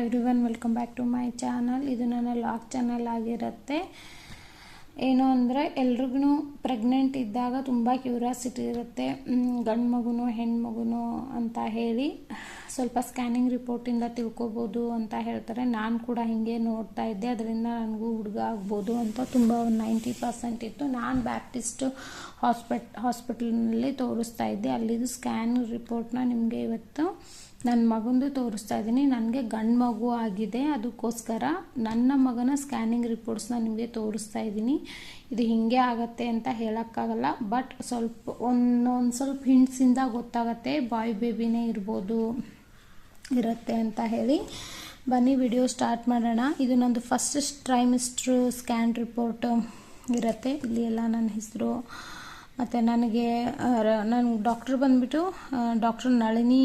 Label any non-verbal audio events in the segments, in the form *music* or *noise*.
Everyone welcome back to my channel ಇದು ನನ್ನ log channel ಆಗಿರುತ್ತೆ. ಏನು ಅಂದರೆ, ಎಲ್ರಿಗೂ ಪ್ರೆಗ್ನೆಂಟ್ ಇದ್ದಾಗ ತುಂಬ ಕ್ಯೂರಿಯಾಸಿಟಿ ಇರುತ್ತೆ. ಗಂಡು ಮಗುನು ಹೆಣ್ಮಗುನು ಅಂತ ಹೇಳಿ. ಸ್ವಲ್ಪ ಸ್ಕ್ಯಾನಿಂಗ್ ರಿಪೋರ್ಟಿಂದ ತಿಳ್ಕೊಬೋದು ಅಂತ ಹೇಳ್ತಾರೆ. ನಾನು ಕೂಡ ಹೀಗೆ ನೋಡ್ತಾ ಇದ್ದೆ. ಅದರಿಂದ ನನಗೂ ಹುಡುಗ ಆಗ್ಬೋದು ಅಂತ ತುಂಬ ಒಂದು ನೈಂಟಿ ಪರ್ಸೆಂಟ್ ಇತ್ತು. ನಾನು ಬ್ಯಾಪ್ಟಿಸ್ಟ್ ಹಾಸ್ಪಿಟ್ ಹಾಸ್ಪಿಟಲ್ನಲ್ಲಿ ತೋರಿಸ್ತಾ ಇದ್ದೆ. ಅಲ್ಲಿದು ಸ್ಕ್ಯಾನ್ ರಿಪೋರ್ಟ್ನ ನಿಮಗೆ ಇವತ್ತು ನನ್ನ ಮಗಂದು ತೋರಿಸ್ತಾ ಇದ್ದೀನಿ. ನನಗೆ ಗಂಡು ಮಗು ಆಗಿದೆ. ಅದಕ್ಕೋಸ್ಕರ ನನ್ನ ಮಗನ ಸ್ಕ್ಯಾನಿಂಗ್ ರಿಪೋರ್ಟ್ಸ್ನ ನಿಮಗೆ ತೋರಿಸ್ತಾ ಇದ್ದೀನಿ. ಇದು ಹೀಗೆ ಆಗತ್ತೆ ಅಂತ ಹೇಳೋಕ್ಕಾಗಲ್ಲ. ಬಟ್ ಸ್ವಲ್ಪ ಒಂದೊಂದು ಸ್ವಲ್ಪ ಹಿಂಟ್ಸಿಂದ ಗೊತ್ತಾಗತ್ತೆ. ಬಾಯ್ ಬೇಬಿನೇ ಇರ್ಬೋದು. ಇರುತ್ತೆ ಅಂತ ಹೇಳಿ. ಬನ್ನಿ ವಿಡಿಯೋ ಸ್ಟಾರ್ಟ್ ಮಾಡೋಣ. ಇದು ನಂದು ಫಸ್ಟ್ ಟ್ರೈಮಿಸ್ಟ್ರು ಸ್ಕ್ಯಾನ್ ರಿಪೋರ್ಟ್ ಇರುತ್ತೆ. ಇಲ್ಲಿ ಎಲ್ಲ ನನ್ನ ಹೆಸರು, ಮತ್ತು ನನಗೆ ನನಗೆ ಡಾಕ್ಟ್ರ್ ಬಂದುಬಿಟ್ಟು ಡಾಕ್ಟ್ರ್ ನಳಿನಿ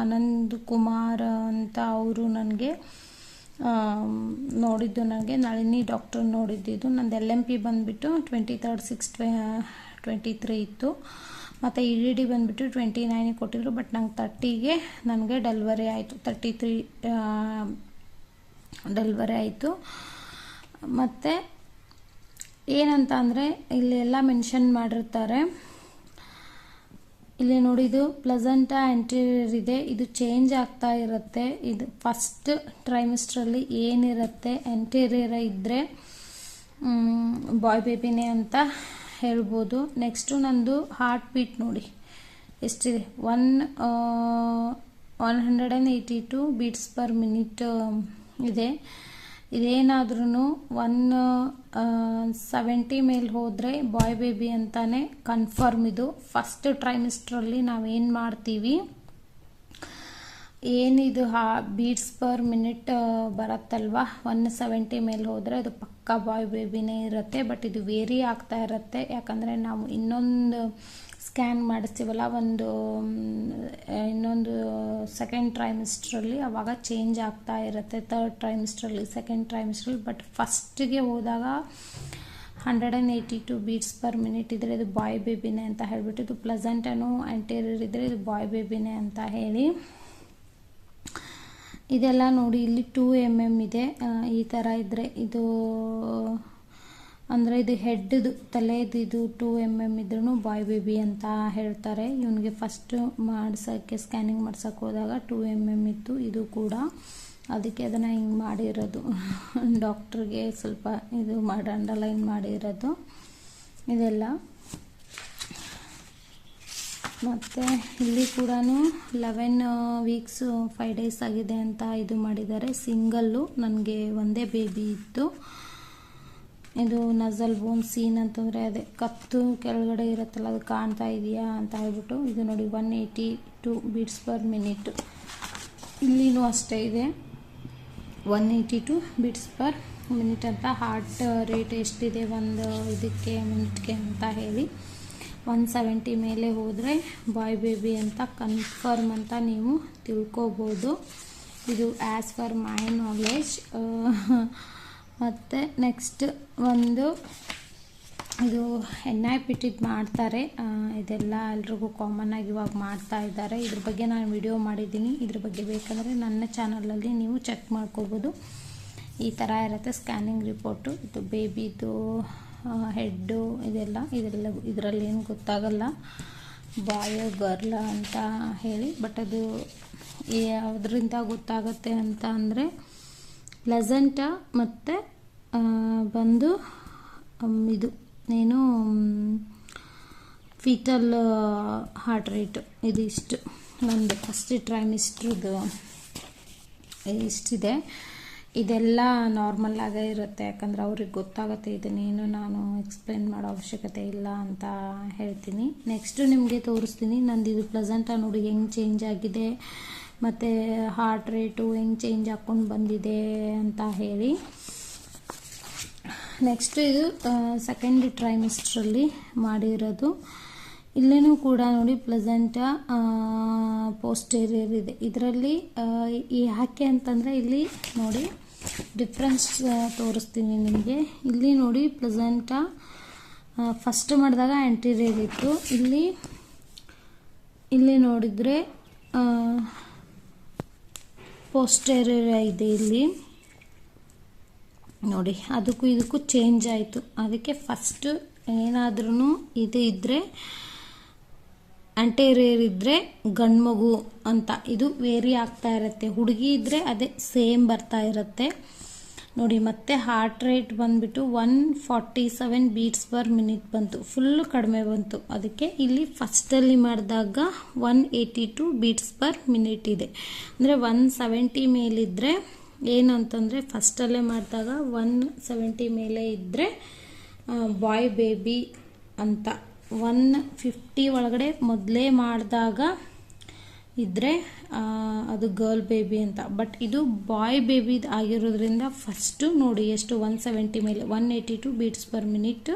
ಆನಂದ್ ಕುಮಾರ್ ಅಂತ ಅವರು ನನಗೆ ನೋಡಿದ್ದು ನನಗೆ. ನಳಿನಿ ಡಾಕ್ಟ್ರ್ ನೋಡಿದ್ದಿದ್ದು ನಂದು ಎಲ್ ಎಂ ಪಿ ಬಂದುಬಿಟ್ಟು ಟ್ವೆಂಟಿ ತರ್ಡ್ ಸಿಕ್ಸ್ ಟ್ವೆ ಟ್ವೆಂಟಿ ತ್ರೀ ಇತ್ತು. ಮತ್ತು ಇ ಡಿ ಡಿ ಬಂದುಬಿಟ್ಟು ಟ್ವೆಂಟಿ ನೈನಿಗೆ ಕೊಟ್ಟಿದ್ರು ಬಟ್ ನಂಗೆ ತರ್ಟಿಗೆ ನನಗೆ ಡೆಲ್ವರಿ ಆಯಿತು. ತರ್ಟಿ ತ್ರೀ ಡೆಲ್ವರಿ ಆಯಿತು. ಮತ್ತು ಏನಂತ ಅಂದರೆ ಇಲ್ಲಿ ಎಲ್ಲ ಮೆನ್ಷನ್ ಮಾಡಿರ್ತಾರೆ. ಇಲ್ಲಿ ನೋಡಿ, ಇದು ಪ್ಲಸಂಟ ಆ್ಯಂಟೀರಿಯರ್ ಇದೆ. ಇದು ಚೇಂಜ್ ಆಗ್ತಾ ಇರುತ್ತೆ. ಇದು ಫಸ್ಟ್ ಟ್ರೈಮಿಸ್ಟ್ರಲ್ಲಿ ಏನಿರುತ್ತೆ ಆ್ಯಂಟೀರಿಯರ್ ಇದ್ದರೆ ಬಾಯ್ ಬೇಬಿನೇ ಅಂತ ಹೇಳ್ಬೋದು. ನೆಕ್ಸ್ಟು ನಂದು ಹಾರ್ಟ್ ಬೀಟ್ ನೋಡಿ. ಎಷ್ಟಿದೆ? One one hundred and eighty two beats per minute ಇದೆ. ಇದೇನಾದ್ರೂ ಒನ್ ಸೆವೆಂಟಿ ಮೇಲೆ ಹೋದರೆ ಬಾಯ್ ಬೇಬಿ ಅಂತಾನೆ ಕನ್ಫರ್ಮ್ ಇದು. ಫಸ್ಟ್ ಟ್ರೈಮಿಸ್ಟ್ರಲ್ಲಿ ನಾವೇನು ಮಾಡ್ತೀವಿ? ಏನಿದು? ಹಾ ಬೀಟ್ಸ್ ಪರ್ ಮಿನಿಟ್ ಬರುತ್ತಲ್ವ? ಒನ್ ಸೆವೆಂಟಿ ಮೇಲೆ ಹೋದರೆ ಅದು ಪಕ್ಕಾ ಬಾಯ್ ಬೇಬಿನೇ ಇರುತ್ತೆ ಬಟ್ ಇದು ವೇರಿ ಆಗ್ತಾ ಇರುತ್ತೆ. ಯಾಕಂದರೆ ನಾವು ಇನ್ನೊಂದು ಸ್ಕ್ಯಾನ್ ಮಾಡಿಸ್ತೀವಲ್ಲ, ಒಂದು ಇನ್ನೊಂದು ಸೆಕೆಂಡ್ ಟ್ರೈಮಿಸ್ಟ್ರಲ್ಲಿ ಅವಾಗ ಚೇಂಜ್ ಆಗ್ತಾ ಇರುತ್ತೆ. ತರ್ಡ್ ಟ್ರೈಮಿಸ್ಟ್ರಲ್ಲಿ ಸೆಕೆಂಡ್ ಟ್ರೈಮಿಸ್ಟ್ರಲ್ಲಿ ಬಟ್ ಫಸ್ಟಿಗೆ ಹೋದಾಗ hundred and eighty two beats per minute ಇದ್ದರೆ ಇದು ಬಾಯ್ ಬೇಬಿನೇ ಅಂತ ಹೇಳಿಬಿಟ್ಟು, ಇದು ಪ್ಲಸೆಂಟನು ಆ್ಯಂಟೀರಿಯರ್ ಇದ್ದರೆ ಇದು ಬಾಯ್ ಬೇಬಿನೇ ಅಂತ ಹೇಳಿ ಇದೆಲ್ಲ ನೋಡಿ ಇಲ್ಲಿ ಟೂ ಎಂ ಎಂ ಇದೆ. ಈ ಥರ ಇದ್ದರೆ ಇದು, ಅಂದರೆ ಇದು ಹೆಡ್ದು ತಲೆದು ಇದು ಟೂ ಎಂ ಎಂ ಇದ್ರೂ ಬಾಯ್ ಬೇಬಿ ಅಂತ ಹೇಳ್ತಾರೆ. ಇವನಿಗೆ ಫಸ್ಟ್ ಮಾಡ್ಸೋಕ್ಕೆ ಸ್ಕ್ಯಾನಿಂಗ್ ಮಾಡ್ಸೋಕ್ಕೆ ಹೋದಾಗ ಟೂ ಎಂ ಎಂ ಇತ್ತು. ಇದು ಕೂಡ ಅದಕ್ಕೆ ಅದನ್ನು ಹಿಂಗೆ ಮಾಡಿರೋದು. *laughs* ಡಾಕ್ಟ್ರಿಗೆ ಸ್ವಲ್ಪ ಇದು ಮಾಡಿ ಅಂಡರ್ಲೈನ್ ಮಾಡಿರೋದು. ಇದೆಲ್ಲ. ಮತ್ತು ಇಲ್ಲಿ ಕೂಡ ಲೆವೆನ್ ವೀಕ್ಸು ಫೈವ್ ಡೇಸ್ ಆಗಿದೆ ಅಂತ ಇದು ಮಾಡಿದ್ದಾರೆ. ಸಿಂಗಲ್ಲು ನನಗೆ ಒಂದೇ ಬೇಬಿ ಇತ್ತು. ಇದು ನಜಲ್ ಬೋನ್ ಸೀನ್ ಅಂತಂದರೆ ಅದೇ ಕತ್ತು ಕೆಳಗಡೆ ಇರುತ್ತಲ್ಲ, ಅದು ಕಾಣ್ತಾ ಇದೆಯಾ ಅಂತ ಹೇಳ್ಬಿಟ್ಟು ಇದು ನೋಡಿ one eighty two beats per minute ಇಲ್ಲಿನೂ ಅಷ್ಟೇ ಇದೆ. One eighty two beats per minute ಅಂತ ಹಾರ್ಟ್ ರೇಟ್ ಎಷ್ಟಿದೆ ಒಂದು ಇದಕ್ಕೆ ಮಿನಿಟ್ಗೆ ಅಂತ ಹೇಳಿ. ಒನ್ ಸೆವೆಂಟಿ ಮೇಲೆ ಹೋದರೆ ಬಾಯ್ ಬೇಬಿ ಅಂತ ಕನ್ಫರ್ಮ್ ಅಂತ ನೀವು ತಿಳ್ಕೊಬೋದು. ಇದು ಆ್ಯಸ್ ಫರ್ ಮೈ ನಾಲೆಜ್ ಮತ್ತು ನೆಕ್ಸ್ಟ್ ಒಂದು ಇದು ಎನ್ ಐ ಪಿಟಿದ್ ಮಾಡ್ತಾರೆ. ಇದೆಲ್ಲ ಎಲ್ರಿಗೂ ಕಾಮನ್ ಆಗಿ ಇವಾಗ ಮಾಡ್ತಾ ಇದ್ದಾರೆ. ಇದ್ರ ಬಗ್ಗೆ ನಾನು ವಿಡಿಯೋ ಮಾಡಿದ್ದೀನಿ. ಇದ್ರ ಬಗ್ಗೆ ಬೇಕಂದರೆ ನನ್ನ ಚಾನಲಲ್ಲಿ ನೀವು ಚೆಕ್ ಮಾಡ್ಕೋಬೋದು. ಈ ಥರ ಇರುತ್ತೆ ಸ್ಕ್ಯಾನಿಂಗ್ ರಿಪೋರ್ಟು ಇದು ಬೇಬಿದು ಹೆಡ್ಡು ಇದೆಲ್ಲ ಇದೆಲ್ಲ ಇದರಲ್ಲಿ ಏನು ಗೊತ್ತಾಗಲ್ಲ. ಬಾಯ ಗರ್ಲ ಅಂತ ಹೇಳಿ ಬಟ್ ಅದು ಯಾವುದರಿಂದ ಗೊತ್ತಾಗತ್ತೆ ಅಂತ ಅಂದರೆ ಪ್ಲೆಸೆಂಟ ಮತ್ತು ಬಂದು ಇದು, ಏನು ಫೀಟಲ್ ಹಾರ್ಟ್ ರೇಟ್ ಇದಿಷ್ಟು. ನಂದು ಫಸ್ಟ್ ಟ್ರೈಮಿಸ್ಟ್ರದ್ದು ಇಷ್ಟಿದೆ. ಇದೆಲ್ಲ ನಾರ್ಮಲ್ ಆಗೇ ಇರುತ್ತೆ. ಯಾಕಂದ್ರೆ ಅವ್ರಿಗೆ ಗೊತ್ತಾಗುತ್ತೆ, ಇದನ್ನೇನು ನಾನು ಎಕ್ಸ್ಪ್ಲೇನ್ ಮಾಡೋ ಅವಶ್ಯಕತೆ ಇಲ್ಲ ಅಂತ ಹೇಳ್ತೀನಿ. ನೆಕ್ಸ್ಟು ನಿಮಗೆ ತೋರಿಸ್ತೀನಿ. ನಂದು ಇದು ಪ್ಲೆಸೆಂಟ ನೋಡಿ ಹೆಂಗೆ ಚೇಂಜ್ ಆಗಿದೆ, ಮತ್ತು ಹಾರ್ಟ್ ರೇಟು ಹೆಂಗೆ ಚೇಂಜ್ ಹಾಕ್ಕೊಂಡು ಬಂದಿದೆ ಅಂತ ಹೇಳಿ. ನೆಕ್ಸ್ಟ್ ಇದು ಸೆಕೆಂಡ್ ಟ್ರೈಮಿಸ್ಟ್ರಲ್ಲಿ ಮಾಡಿರೋದು. ಇಲ್ಲೇನೂ ಕೂಡ ನೋಡಿ ಪ್ಲಸೆಂಟ ಪೋಸ್ಟೇರಿಯರ್ ಇದೆ. ಇದರಲ್ಲಿ ಯಾಕೆ ಅಂತಂದರೆ ಇಲ್ಲಿ ನೋಡಿ ಡಿಫ್ರೆನ್ಸ್ ತೋರಿಸ್ತೀನಿ ನಿಮಗೆ. ಇಲ್ಲಿ ನೋಡಿ ಪ್ಲೆಸೆಂಟ ಫಸ್ಟ್ ಮಾಡಿದಾಗ ಆ್ಯಂಟೀರಿಯರ್ ಇತ್ತು. ಇಲ್ಲಿ ಇಲ್ಲಿ ನೋಡಿದರೆ ಪೋಸ್ಟೇರಿಯರ್ ಇದೆ ಇಲ್ಲಿ. ನೋಡಿ, ಅದಕ್ಕೂ ಇದಕ್ಕೂ ಚೇಂಜ್ ಆಯಿತು. ಅದಕ್ಕೆ ಫಸ್ಟು ಏನಾದ್ರೂ ಇದು ಇದ್ದರೆ ಆಂಟೇರಿಯರ್ ಇದ್ದರೆ ಗಂಡು ಅಂತ. ಇದು ವೇರಿ ಆಗ್ತಾ ಇರುತ್ತೆ. ಹುಡುಗಿ ಇದ್ದರೆ ಅದೇ ಸೇಮ್ ಬರ್ತಾ ಇರುತ್ತೆ. ನೋಡಿ, ಮತ್ತೆ ಹಾರ್ಟ್ ರೇಟ್ ಬಂದುಬಿಟ್ಟು one forty seven beats per minute ಬಂತು. ಫುಲ್ಲು ಕಡಿಮೆ ಬಂತು. ಅದಕ್ಕೆ ಇಲ್ಲಿ ಫಸ್ಟಲ್ಲಿ ಮಾಡಿದಾಗ one eighty two beats per minute ಇದೆ. ಅಂದರೆ ಒನ್ ಸೆವೆಂಟಿ ಮೇಲಿದ್ದರೆ ಏನು ಅಂತಂದರೆ ಫಸ್ಟಲ್ಲೇ ಮಾಡಿದಾಗ ಒನ್ ಸೆವೆಂಟಿ ಮೇಲೆ ಇದ್ದರೆ ಬಾಯ್ ಬೇಬಿ ಅಂತ. ಒನ್ ಫಿಫ್ಟಿ ಒಳಗಡೆ ಮೊದಲೇ ಮಾಡಿದಾಗ ಇದ್ದರೆ ಅದು ಗರ್ಲ್ ಬೇಬಿ ಅಂತ. ಬಟ್ ಇದು ಬಾಯ್ ಬೇಬಿ ಆಗಿರೋದ್ರಿಂದ ಫಸ್ಟು ನೋಡಿ ಎಷ್ಟು ಒನ್ ಸೆವೆಂಟಿ ಮೇಲೆ, one eighty two beats per minute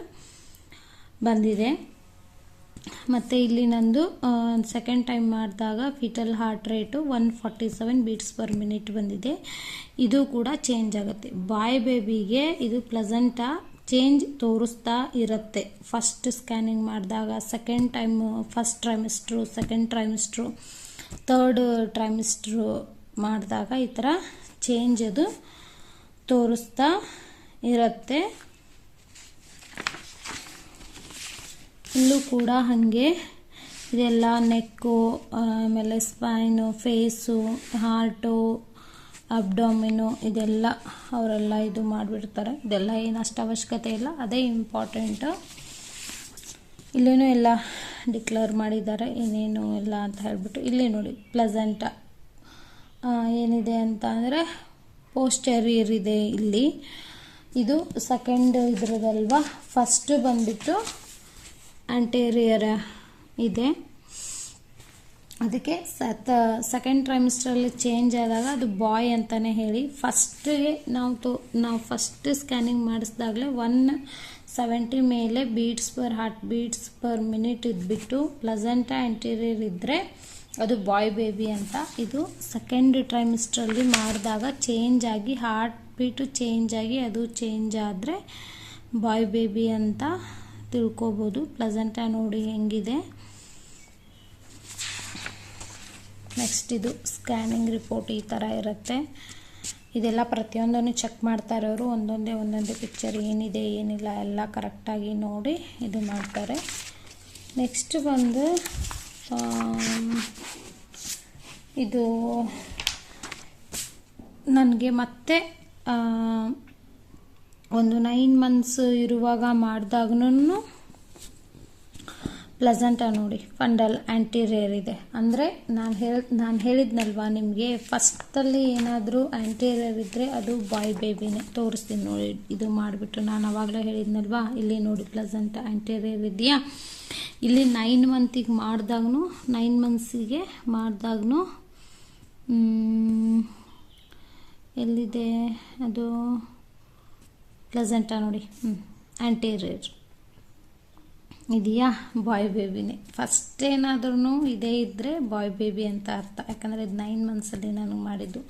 ಬಂದಿದೆ. ಮತ್ತು ಇಲ್ಲಿ ನಂದು ಸೆಕೆಂಡ್ ಟೈಮ್ ಮಾಡಿದಾಗ fetal heart rate one forty seven beats per minute ಬಂದಿದೆ. ಇದು ಕೂಡ ಚೇಂಜ್ ಆಗುತ್ತೆ. ಬಾಯ್ ಬೇಬಿಗೆ ಇದು ಪ್ಲೆಸೆಂಟಾ ಚೇಂಜ್ ತೋರಿಸ್ತಾ ಇರುತ್ತೆ. ಫಸ್ಟ್ ಸ್ಕ್ಯಾನಿಂಗ್ ಮಾಡಿದಾಗ second time first trimester second trimester third trimester ಮಾಡಿದಾಗ ಈ ಥರ ಚೇಂಜ್ ಅದು ತೋರಿಸ್ತಾ ಇರುತ್ತೆ. ಇಲ್ಲೂ ಕೂಡ ಹಾಗೆ ಇದೆಲ್ಲ ನೆಕ್ಕು ಆಮೇಲೆ ಸ್ಪೈನು ಫೇಸು ಹಾರ್ಟು ಅಬ್ಡಾಮಿನು ಇದೆಲ್ಲ ಅವರೆಲ್ಲ ಇದು ಮಾಡಿಬಿಡ್ತಾರೆ. ಇದೆಲ್ಲ ಏನು ಅಷ್ಟು ಅವಶ್ಯಕತೆ ಇಲ್ಲ. ಅದೇ ಇಂಪಾರ್ಟೆಂಟು ಇಲ್ಲೇನೂ ಎಲ್ಲ ಡಿಕ್ಲೇರ್ ಮಾಡಿದ್ದಾರೆ. ಏನೇನು ಎಲ್ಲ ಅಂತ ಹೇಳ್ಬಿಟ್ಟು ಇಲ್ಲಿ ನೋಡಿ ಪ್ಲಸೆಂಟ ಏನಿದೆ ಅಂತ ಅಂದರೆ ಪೋಸ್ಟೆರಿಯರ್ ಇದೆ ಇಲ್ಲಿ. ಇದು ಸೆಕೆಂಡ್ ಇದರದಲ್ವ? ಫಸ್ಟ್ ಬಂದ್ಬಿಟ್ಟು ಆಂಟೇರಿಯರ್ ಇದೆ. ಅದಕ್ಕೆ ಸತ್ ಸೆಕೆಂಡ್ ಟ್ರೈಮಿಸ್ಟ್ರಲ್ಲಿ ಚೇಂಜ್ ಆದಾಗ ಅದು ಬಾಯ್ ಅಂತಲೇ ಹೇಳಿ ಫಸ್ಟಿಗೆ ನಾವು ತೋ, ನಾವು ಫಸ್ಟ್ ಸ್ಕ್ಯಾನಿಂಗ್ ಮಾಡಿಸಿದಾಗಲೇ ಒನ್ ಸೆವೆಂಟಿ ಮೇಲೆ beats per heart beats per minute ಇದ್ಬಿಟ್ಟು placenta anterior ಇದ್ದರೆ ಅದು ಬಾಯ್ ಬೇಬಿ ಅಂತ ಇದು ಸೆಕೆಂಡ್ ಟ್ರೈಮಿಸ್ಟ್ರಲ್ಲಿ ಮಾಡಿದಾಗ ಚೇಂಜ್ ಆಗಿ ಹಾರ್ಟ್ ಬೀಟು ಚೇಂಜ್ ಆಗಿ ಅದು ಚೇಂಜ್ ಆದರೆ ಬಾಯ್ ಬೇಬಿ ಅಂತ ತಿಳ್ಕೊಬೋದು. ಪ್ಲಸೆಂಟ ನೋಡಿ ಹೆಂಗಿದೆ. ನೆಕ್ಸ್ಟ್ ಇದು ಸ್ಕ್ಯಾನಿಂಗ್ ರಿಪೋರ್ಟ್ ಈ ಥರ ಇರುತ್ತೆ. ಇದೆಲ್ಲ ಪ್ರತಿಯೊಂದನ್ನು ಚೆಕ್ ಮಾಡ್ತಾ ಇರೋರು ಒಂದೊಂದೇ ಒಂದೊಂದೇ ಪಿಕ್ಚರ್ ಏನಿದೆ, ಏನಿಲ್ಲ, ಎಲ್ಲ ಕರೆಕ್ಟಾಗಿ ನೋಡಿ ಇದು ಮಾಡ್ತಾರೆ. ನೆಕ್ಸ್ಟ್ ಬಂದು ಇದು ನನಗೆ ಮತ್ತೆ ಒಂದು ನೈನ್ ಮಂತ್ಸ್ ಇರುವಾಗ ಮಾಡಿದಾಗೂ ಪ್ಲೆಸೆಂಟ ನೋಡಿ. ಫಂಡಲ್ ಆ್ಯಂಟಿರಿಯರ್ ಇದೆ. ಅಂದರೆ ನಾನು ಹೇಳಿ, ನಾನು ಹೇಳಿದ್ನಲ್ವಾ ನಿಮಗೆ ಫಸ್ಟಲ್ಲಿ ಏನಾದರೂ ಆ್ಯಂಟಿರಿಯರ್ ಇದ್ದರೆ ಅದು ಬಾಯ್ ಬೇಬಿನೇ ತೋರಿಸ್ತೀನಿ ನೋಡಿ. ಇದು ಮಾಡಿಬಿಟ್ಟು ನಾನು ಅವಾಗಲೇ ಹೇಳಿದ್ನಲ್ವಾ? ಇಲ್ಲಿ ನೋಡಿ ಪ್ಲೆಸೆಂಟ ಆ್ಯಂಟಿರಿಯರ್ ಇದೆಯಾ? ಇಲ್ಲಿ ನೈನ್ ಮಂತಿಗೆ ಮಾಡಿದಾಗೂ ನೈನ್ ಮಂತ್ಸಿಗೆ ಮಾಡಿದಾಗೂ ಎಲ್ಲಿದೆ ಅದು? ಪ್ಲೆಸೆಂಟ ನೋಡಿ. ಹ್ಞೂ ಆ್ಯಂಟಿರಿಯರ್ ಇದೆಯಾ? ಬಾಯ್ ಬೇಬಿನೇ ಫಸ್ಟ್ ಏನಾದ್ರೂ ಇದೇ ಇದ್ದರೆ ಬಾಯ್ ಬೇಬಿ ಅಂತ ಅರ್ಥ. ಯಾಕಂದರೆ ಇದು ನೈನ್ ಮಂತ್ಸಲ್ಲಿ ನಾನು ಮಾಡಿದ್ದು.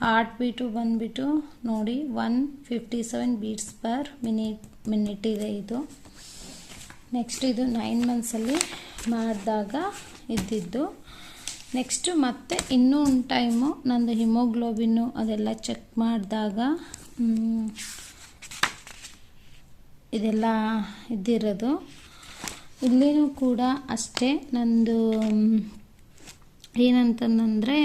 ಹಾರ್ಟ್ ಬೀಟು ಬಂದುಬಿಟ್ಟು ನೋಡಿ one fifty seven beats per minute minute ಇದೆ ಇದು. ನೆಕ್ಸ್ಟ್ ಇದು ನೈನ್ ಮಂತ್ಸಲ್ಲಿ ಮಾಡಿದಾಗ ಇದ್ದಿದ್ದು. ನೆಕ್ಸ್ಟು ಮತ್ತೆ ಇನ್ನೂ ಒಂದು ಟೈಮು ನಂದು ಹಿಮೋಗ್ಲೋಬಿನ್ನು ಅದೆಲ್ಲ ಚೆಕ್ ಮಾಡಿದಾಗ ಇದೆಲ್ಲ ಇದ್ದಿರೋದು. ಇಲ್ಲಿನೂ ಕೂಡ ಅಷ್ಟೇ. ನಂದು ಏನಂತಂದರೆ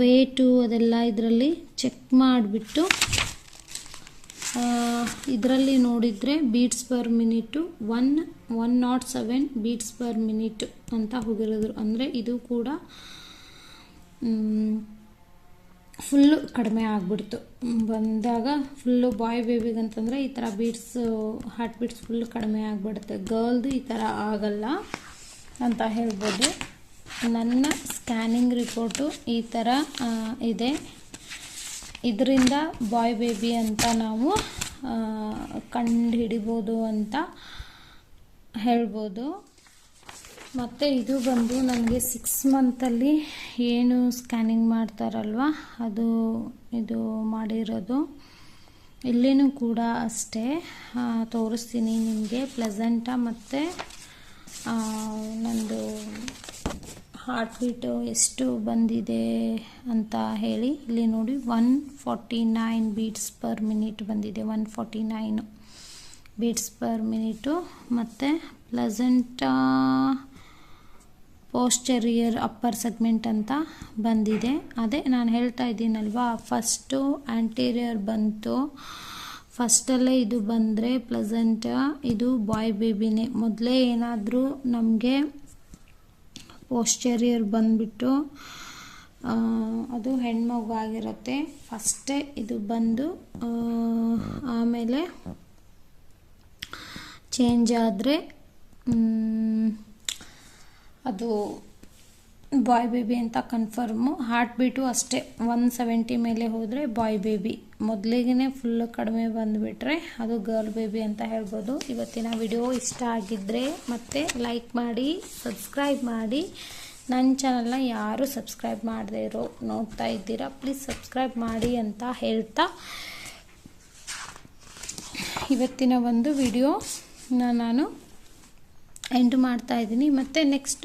ವೇಟು ಅದೆಲ್ಲ ಇದರಲ್ಲಿ ಚೆಕ್ ಮಾಡಿಬಿಟ್ಟು ಇದರಲ್ಲಿ ನೋಡಿದರೆ beats per minute one one nought seven beats per minute ಅಂತ ಹೋಗಿರೋದು. ಅಂದರೆ ಇದು ಕೂಡ ಫುಲ್ಲು ಕಡಿಮೆ ಆಗಿಬಿಡ್ತು. ಬಂದಾಗ ಫುಲ್ಲು ಬಾಯ್ ಬೇಬಿಗಂತಂದರೆ ಈ ಥರ ಬೀಟ್ಸು ಹಾರ್ಟ್ ಬೀಟ್ಸ್ ಫುಲ್ ಕಡಿಮೆ ಆಗಿಬಿಡುತ್ತೆ. ಗರ್ಲ್ದು ಈ ಥರ ಆಗಲ್ಲ ಅಂತ ಹೇಳ್ಬೋದು. ನನ್ನ ಸ್ಕ್ಯಾನಿಂಗ್ ರಿಪೋರ್ಟು ಈ ಥರ ಇದೆ. ಇದರಿಂದ ಬಾಯ್ ಬೇಬಿ ಅಂತ ನಾವು ಕಂಡು ಹಿಡಿಬೋದು ಅಂತ ಹೇಳ್ಬೋದು. ಮತ್ತು ಇದು ಬಂದು ನನಗೆ ಸಿಕ್ಸ್ ಮಂತಲ್ಲಿ ಏನು ಸ್ಕ್ಯಾನಿಂಗ್ ಮಾಡ್ತಾರಲ್ವ? ಅದು, ಇದು ಮಾಡಿರೋದು. ಇಲ್ಲಿನೂ ಕೂಡ ಅಷ್ಟೇ. ತೋರಿಸ್ತೀನಿ ನಿಮಗೆ. ಪ್ಲೆಸೆಂಟ ಮತ್ತು ನಂದು ಹಾರ್ಟ್ ಬೀಟು ಎಷ್ಟು ಬಂದಿದೆ ಅಂತ ಹೇಳಿ. ಇಲ್ಲಿ ನೋಡಿ one forty nine beats per minute ಬಂದಿದೆ. One forty nine beats per minute ಮತ್ತು ಪ್ಲೆಸೆಂಟ್ ಪೋಸ್ಟರಿಯರ್ ಅಪ್ಪರ್ ಸೆಗ್ಮೆಂಟ್ ಅಂತ ಬಂದಿದೆ. ಅದೇ ನಾನು ಹೇಳ್ತಾ ಇದ್ದೀನಲ್ವಾ ಫಸ್ಟು ಆ್ಯಂಟೀರಿಯರ್ ಬಂತು. ಫಸ್ಟಲ್ಲೇ ಇದು ಬಂದರೆ ಪ್ಲಸೆಂಟ್ ಇದು ಬಾಯ್ ಬೇಬಿನೇ ಮೊದಲೇ ಏನಾದರೂ ನಮಗೆ ಪೋಸ್ಟರಿಯರ್ ಬಂದುಬಿಟ್ಟು ಅದು ಹೆಣ್ಮಗು ಆಗಿರುತ್ತೆ. ಫಸ್ಟೇ ಇದು ಬಂದು ಆಮೇಲೆ ಚೇಂಜ್ ಆದರೆ ಅದು ಬಾಯ್ ಬೇಬಿ ಅಂತ ಕನ್ಫರ್ಮು ಹಾರ್ಟ್ ಬೀಟು ಅಷ್ಟೇ. ಒನ್ ಸೆವೆಂಟಿ ಮೇಲೆ ಹೋದರೆ ಬಾಯ್ ಬೇಬಿ. ಮೊದಲಿಗೆ ಫುಲ್ಲು ಕಡಿಮೆ ಬಂದುಬಿಟ್ರೆ ಅದು ಗರ್ಲ್ ಬೇಬಿ ಅಂತ ಹೇಳ್ಬೋದು. ಇವತ್ತಿನ ವಿಡಿಯೋ ಇಷ್ಟ ಆಗಿದ್ದರೆ ಮತ್ತೆ ಲೈಕ್ ಮಾಡಿ ಸಬ್ಸ್ಕ್ರೈಬ್ ಮಾಡಿ. ನನ್ನ ಚಾನಲ್ನ ಯಾರು ಸಬ್ಸ್ಕ್ರೈಬ್ ಮಾಡದೇ ಇರೋ, ನೋಡ್ತಾ ಇದ್ದೀರಾ? ಪ್ಲೀಸ್ ಸಬ್ಸ್ಕ್ರೈಬ್ ಮಾಡಿ ಅಂತ ಹೇಳ್ತಾ ಇವತ್ತಿನ ಒಂದು ವಿಡಿಯೋ ನಾನು ಎಂಡ್ ಮಾಡ್ತಾ ಇದ್ದೀನಿ. ಮತ್ತು ನೆಕ್ಸ್ಟ್